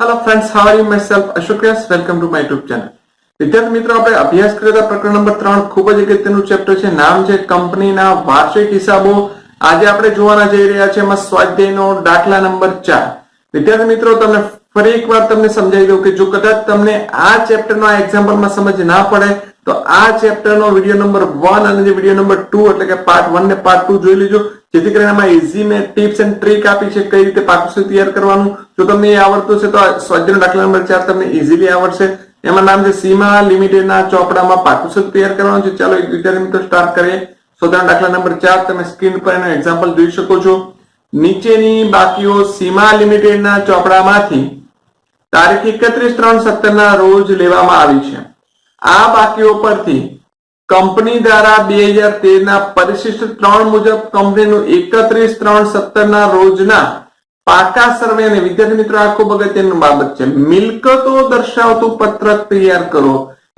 Hello friends how are you myself Ashok yes welcome to my YouTube channel વિદ્યાર્થી મિત્રો, આપણે અભ્યાસ કરતા પ્રકરણ નંબર ત્રણ ખૂબ જ અગત્યનું ચેપ્ટર છે. નામ છે કંપનીના વાર્ષિક હિસાબો. આજે આપણે જોવાના જઈ રહ્યા છે એમાં સ્વાધ્યાયનો દાખલા નંબર ચાર. વિદ્યાર્થી મિત્રો, તમને ફરી એકવાર તમને સમજાવી દઉં કે જો કદાચ તમને આ ચેપ્ટરનો આ એક્ઝામ્પલમાં સમજ ના પડે, તો આ ચેપ્ટરનો વીડિયો નંબર વન અને જે વીડિયો નંબર ટુ એટલે કે પાર્ટ વન ને પાર્ટ ટુ જોઈ લેજો. જેથી કરીને એમાં ઇઝી મેં ટિપ્સ એન્ડ ટ્રીક આપી છે કઈ રીતે પાકું તૈયાર કરવાનું. જો તમને એ આવડતું છે તો સ્વાધ્યાયનો દાખલા નંબર ચાર તમને ઇઝીલી આવડશે. એમાં નામ છે સીમા લિમિટેડના ચોપડામાં પાકું તૈયાર કરવાનું છે. ચાલો વિદ્યાર્થી મિત્રો સ્ટાર્ટ કરીએ. સોદાના દાખલા નંબર ચાર તમે સ્ક્રીન પર એનો એક્ઝામ્પલ જોઈ શકો છો. નીચેની બાકીઓ સીમા લિમિટેડના ચોપડામાંથી તારીખ એકત્રીસ ત્રણ સત્તર ના રોજ લેવામાં આવી છે. આ બાકીઓ પરથી કંપની દ્વારા બે હજાર તેર ના પરિશિષ્ટ ત્રણ મુજબ કંપનીનું એકત્રીસ ત્રણ સત્તર ના રોજના પાકા સર્વે અને વિદ્યાર્થી મિત્રો, આ ખૂબ અગત્યની બાબત છે. મિલકતો દર્શાવતું પત્રક તૈયાર કરો.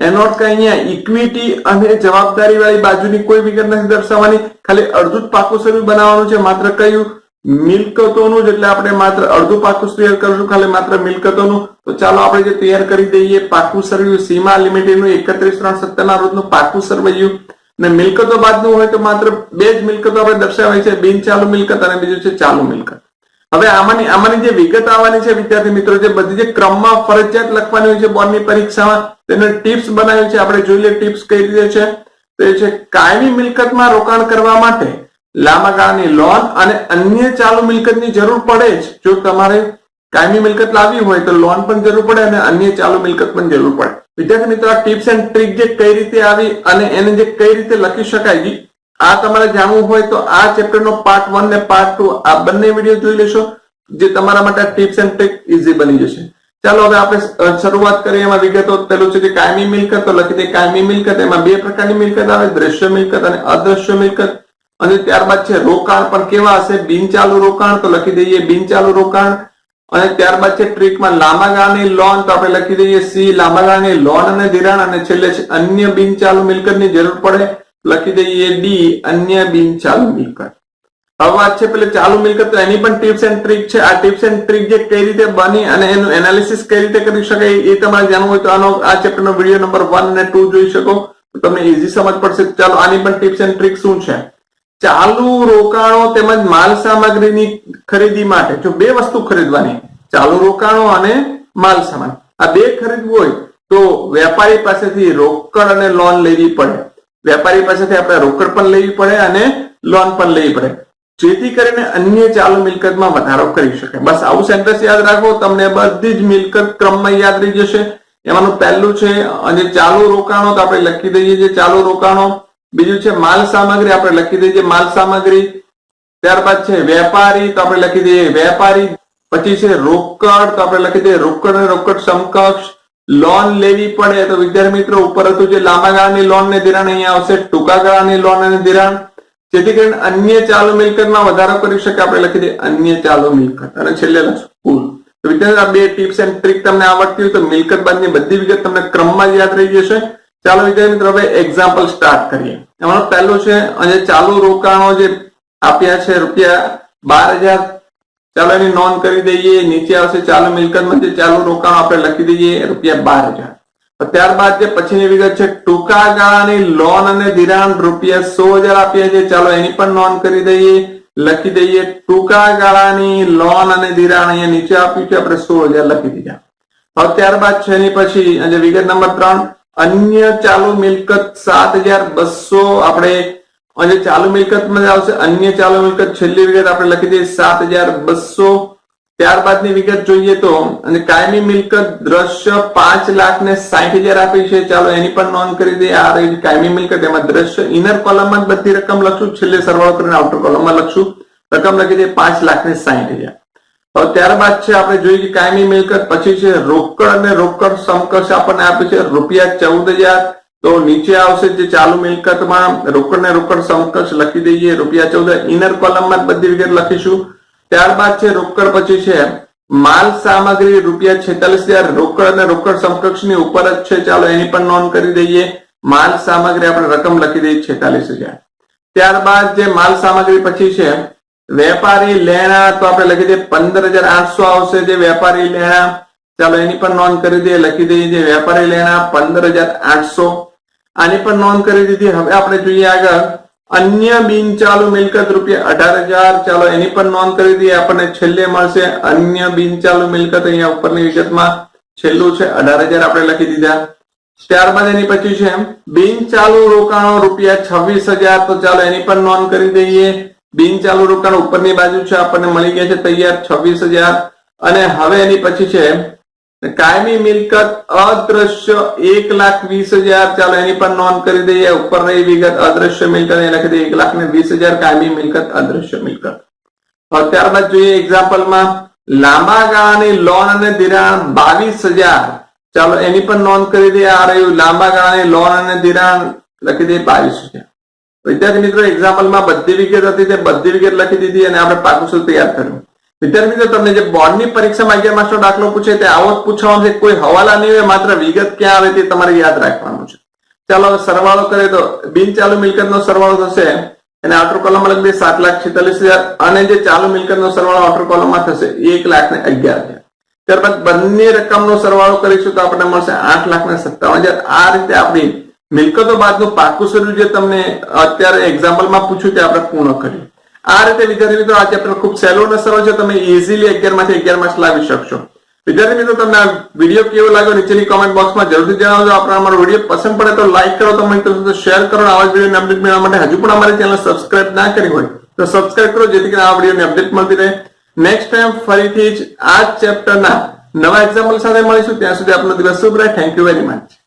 એનો અર્થ અહીંયા ઇક્વિટી અને જવાબદારી વાળી બાજુની કોઈ વિગત નથી દર્શાવવાની. ખાલી અડધું જ પાકું સર્વે બનાવવાનું છે. માત્ર કયું? મિલકતોનું જ એટલે આપણે માત્ર અડધું પાકું તૈયાર કરશું, ખાલી માત્ર મિલકતોનું. તો ચાલો આપણે જે તૈયાર કરી દઈએ, પાકું સર્વ્યુ સીમા લિમિટેડનું એકત્રીસ ત્રણ સત્તર ના રોજનું પાકું સરવૈયું ને મિલકતો બાદનું હોય તો માત્ર બે જ મિલકતો આપણે દર્શાવાય છે બિન ચાલુ મિલકત અને બીજું છે ચાલુ મિલકત. હવે આમાંની આમાંની જે વિગત આવવાની છે, વિદ્યાર્થી મિત્રો, જે બધી જે ક્રમમાં ફરજિયાત લખવાની હોય છે બોર્ડની પરીક્ષામાં, તેને ટિપ્સ બનાવી છે. આપણે જોઈ લઈએ ટિપ્સ કઈ રીતે છે? તો એ છે, કાયમી મિલકતમાં રોકાણ કરવા માટે લાંબા ગાળાની લોન અને અન્ય ચાલુ મિલકતની જરૂર પડે જ. જો તમારે કાયમી મિલકત લાવવી હોય તો લોન પણ જરૂર પડે અને અન્ય ચાલુ મિલકત પણ જરૂર પડે. વિદ્યાર્થી મિત્રો, આ ટિપ્સ એન્ડ ટ્રીક જે કઈ રીતે આવી અને એને જે કઈ રીતે લખી શકાય આ તમારે જાણવું હોય તો આ ચેપ્ટરનો પાર્ટ વન ને પાર્ટ ટુ આ બંને વીડિયો જોઈ લેશો, જે તમારા માટે ટિપ્સ એન્ડ ટ્રીક ઇઝી બની જશે. ચાલો હવે આપણે શરૂઆત કરીએ. એમાં વિગતો પેલું છે કે કાયમી મિલકત, તો લખી દે કાયમી મિલકત, એમાં બે પ્રકારની મિલકત આવે, દ્રશ્ય મિલકત અને અદ્રશ્ય મિલકત. અને ત્યારબાદ છે રોકાણ, પણ કેવા હશે? બિનચાલુ રોકાણ, તો લખી દઈએ બિનચાલુ રોકાણ. અને ત્યારબાદ છે ટ્રીકમાં લાંબા ગાળાની લોન તો આપણે લખી દઈએ સી લાંબા ગાળાની લોન અને ધિરાણ, અને છેલ્લે છે અન્ય બિનચાલુ મિલકતની જરૂર પડે, લખી દઈએ ડી અન્ય બિનચાલુ મિલકત. હવે વાત છે પેલે ચાલુ મિલકત એની પણ ટિપ્સ એન્ડ ટ્રીક છે. આ ટિપ્સ એન્ડ ટ્રીક જે કઈ રીતે બની અને એનું એનાલિસિસ કઈ રીતે કરી શકાય એ તમારે જાણવું હોય તો આનો, આ ચેપ્ટરનો વીડિયો નંબર વન અને ટુ જોઈ શકો. તો તમને ઇઝી સમજ પડશે. ચાલો આની પણ ટિપ્સ એન્ડ ટ્રીક શું છે? ચાલુ રોકાણો તેમજ માલ સામગ્રીની ખરીદી માટે, જો બે વસ્તુ ખરીદવાની, ચાલુ રોકાણો અને માલ સામાન. આ બે ખરીદવું હોય તો વેપારી પાસેથી રોકડ અને લોન લેવી પડે. વેપારી પાસેથી આપણે રોકડ પણ લેવી પડે અને લોન પણ લેવી પડે. જેથી કરીને અન્ય ચાલુ મિલકતમાં વધારો કરી શકે. બસ આવું સેન્ટેન્સ યાદ રાખો, તમને બધી જ મિલકત ક્રમમાં યાદ રહી જશે. એમાંનું પહેલું છે, અને ચાલુ રોકાણો તો આપણે લખી દઈએ જે ચાલુ રોકાણો. બીજું છે માલ સામગ્રી, આપણે લખી દઈએ માલ સામગ્રી. ત્યારબાદ છે વેપારી, તો આપણે લખી દઈએ વેપારી. પછી છે રોકડ, તો આપણે લખી દઈએ રોકડ અને રોકડ સમકક્ષ. લોન લેવી પડે તો વિદ્યાર્થી મિત્રો, ઉપર હતું જે લાંબા ગાળાની લોન ને ધિરાણ અહીંયા આવશે, ટૂંકા ગાળાની લોન અને ધિરાણ. જેથી કરીને અન્ય ચાલુ મિલકતમાં વધારો કરી શકે, આપણે લખી દઈએ અન્ય ચાલુ મિલકત. અને છેલ્લે કુલ. વિદ્યાર્થી આ બે ટિપ્સ એન્ડ ટ્રીક તમને આવડતી હોય તો મિલકત બાદની બધી વિગત તમને ક્રમમાં યાદ રહી જશે. ચાલો વિદ્યાર્થી મિત્રો હવે એક્ઝામ્પલ સ્ટાર્ટ કરીએ. એમાં પહેલું છે, અને ચાલુ રોકાણો જે આપ્યા છે રૂપિયા બાર હજાર. ચાલો એની નોંધ કરી દઈએ, નીચે આવશે ચાલુ મિલકતમાં જે ચાલુ રોકાણો આપણે લખી દઈએ, રૂપિયા બાર હજાર. ત્યારબાદ જે પછીની વિગત છે, ટૂંકા ગાળાની લોન અને ધિરાણ રૂપિયા સો હજાર આપ્યા છે. ચાલો એની પણ નોંધ કરી દઈએ, લખી દઈએ, ટૂંકા ગાળાની લોન અને ધિરાણ અહીંયા નીચે આપ્યું છે, આપણે સો હજાર લખી દીધા. હવે ત્યારબાદ છે એની પછી વિગત નંબર ત્રણ અન્ય ચાલુ મિલકત સાત હજાર બસો આપણે અને ચાલુ મિલકતમાં આવશે. અન્ય ચાલુ મિલકત છેલ્લી વિગત આપણે લખી દઈએ, સાત હજાર બસો. ત્યારબાદની વિગત જોઈએ તો, અને કાયમી મિલકત દ્રશ્ય પાંચ લાખ ને સાઠ હજાર આપી છે. ચાલો એની પણ નોંધ કરી દઈએ, આ રહી કાયમી મિલકત. એમાં દ્રશ્ય ઇનર કોલમમાં બધી રકમ લખશું. છેલ્લે સરવાળો કરીને આઉટર કોલમમાં લખશું. રકમ લખી દઈએ પાંચ લાખ ને સાઠ હજાર. હવે ત્યારબાદ છે આપણે જોઈએ કે કાયમી મિલકત, પછી છે રોકડ અને રોકડ સમકક્ષ આપણને આપે છે રૂપિયા ચૌદ હજાર. તો નીચે આવશે જે ચાલુ મિલકતમાં રોકડ ને રોકડ સમકક્ષ લખી દઈએ, રૂપિયા ચૌદ ઇનર કોલમમાં બધી વિગત લખીશું. ત્યારબાદ છે રોકડ, પછી છે માલ સામગ્રી રૂપિયા છેતાલીસ હજાર. રોકડ અને રોકડ સમકક્ષની ઉપર જ છે, ચાલો એની પણ નોંધ કરી દઈએ. માલ સામગ્રી આપણે રકમ લખી દઈએ છેતાલીસ હજાર. ત્યારબાદ જે માલ સામગ્રી, પછી છે વેપારી લેણા, તો આપણે લખી દઈએ પંદર હજાર આઠસો આવશે જે વેપારી લેણા. ચાલો એની પણ નોંધ કરી દઈએ, લખી દઈએ જે વેપારી લેણા પંદર હજાર આઠસો. આની પણ નોંધ કરી દીધી. હવે આપણે જોઈએ આગળ. અન્ય બિનચાલુ મિલકત રૂપિયા અઢાર હજાર. ચાલો એની પણ નોંધ કરી દઈએ. આપણને છેલ્લે મળશે અન્ય બિનચાલુ મિલકત અહીંયા ઉપરની વિગતમાં. છેલ્લું છે, અઢાર હજાર આપણે લખી દીધા. ત્યારબાદ એની પછી છે બિન ચાલુ રોકાણો રૂપિયા છવ્વીસ હજાર. તો ચાલો એની પણ નોંધ કરી દઈએ. બિનચાલુ રોકાણ ઉપરની બાજુ છે, આપણને મળી ગયા છે તૈયાર છવ્વીસ હજાર. અને હવે એની પછી છે, કાયમી મિલકત અદ્રશ્ય એક લાખ વીસ હજાર. ચાલો એની પણ નોંધ કરી દઈએ, ઉપર રહી વિગત અદ્રશ્ય મિલકત એ લખી દઈએ એક લાખ ને વીસ હજાર કાયમી મિલકત, અદ્રશ્ય મિલકત. ત્યારબાદ જોઈએ એક્ઝામ્પલમાં લાંબા ગાળાની લોન અને ધિરાણ બાવીસ હજાર. ચાલો એની પણ નોંધ કરી દઈએ, આ રહ્યું લાંબા ગાળાની લોન અને ધિરાણ, લખી દઈએ બાવીસ હજાર. વિદ્યાર્થી મિત્રો એક્ઝામ્પલમાં બધી વિગત હતી, તે બધી વિગત લખી દીધી અને આપણે પાકું સૂત્ર તૈયાર કર્યું. વિદ્યાર્થી મિત્રો, તમને જે બોર્ડની પરીક્ષામાં અગિયાર માસનો દાખલો પૂછે, તે આવો જ પૂછવાનો છે. કોઈ હવાલા નહીં હોય, માત્ર વિગત ક્યાં આવે તે તમારે યાદ રાખવાનું છે. ચાલો સરવાળો કરીએ તો બિન ચાલુ મિલકતનો સરવાળો થશે અને આઉટર કોલમમાં લખી દે સાત લાખ છેતાલીસ હજાર. અને જે ચાલુ મિલકતનો સરવાળો આઉટર કોલમમાં થશે, એક લાખ ને અગિયાર હજાર. ત્યારબાદ બંને રકમનો સરવાળો કરીશું તો આપણને મળશે આઠ લાખ ને સત્તાવન હજાર. આ રીતે આપણી મિલકતો બાદનું પાકું શરૂ જે તમને અત્યારે એક્ઝામ્પલમાં પૂછ્યું તે આપણે પૂર્ણ કર્યું. આ રીતે વિદ્યાર્થી મિત્રો આ ચેપ્ટર ખૂબ સહેલો અને સરળ છે, તમે ઇઝીલી અગિયારમાંથી અગિયાર લાવી શકશો. વિદ્યાર્થી મિત્રો, તમને આ વીડિયો કેવો લાગ્યો નીચેની કોમેન્ટ બોક્સમાં જરૂરથી જણાવજો. આપણે અમારો વીડિયો પસંદ પડે તો લાઈક કરો, તમે શેર કરો આવા જ વિડીયોની અપડેટ મેળવવા માટે હજુ પણ અમારી ચેનલ સબસ્ક્રાઇબ ના કરી હોય તો સબસ્ક્રાઇબ કરો, જેથી કરીને આ વિડીયોની અપડેટ મળતી રહે. નેક્સ્ટ ટાઈમ ફરીથી જ આ ચેપ્ટરના નવા એક્ઝામ્પલ સાથે મળીશું. ત્યાં સુધી આપનો દિવસ શુભ રહે. Thank you very much